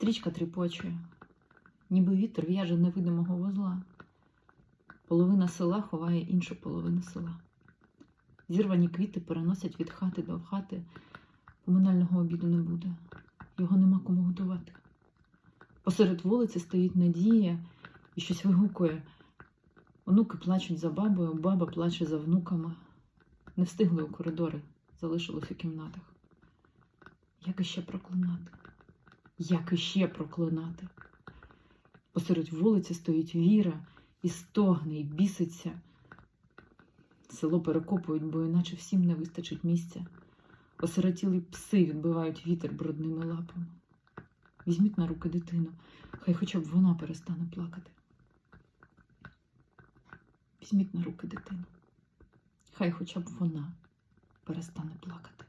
Стрічка тріпоче, ніби вітер в'яже невидимого вузла. Половина села ховає іншу половину села. Зірвані квіти переносять від хати до хати. Поминального обіду не буде. Його нема кому готувати. Посеред вулиці стоїть Надія і щось вигукує. Онуки плачуть за бабою, баба плаче за внуками. Не встигли у коридори, залишилось у кімнатах. Як іще проклинати? Як іще проклинати? Посеред вулиці стоїть Віра і стогне, і біситься. Село перекопують, бо іначе всім не вистачить місця. Осиротілі пси відбивають вітер брудними лапами. Візьміть на руки дитину, хай хоча б вона перестане плакати. Візьміть на руки дитину, хай хоча б вона перестане плакати.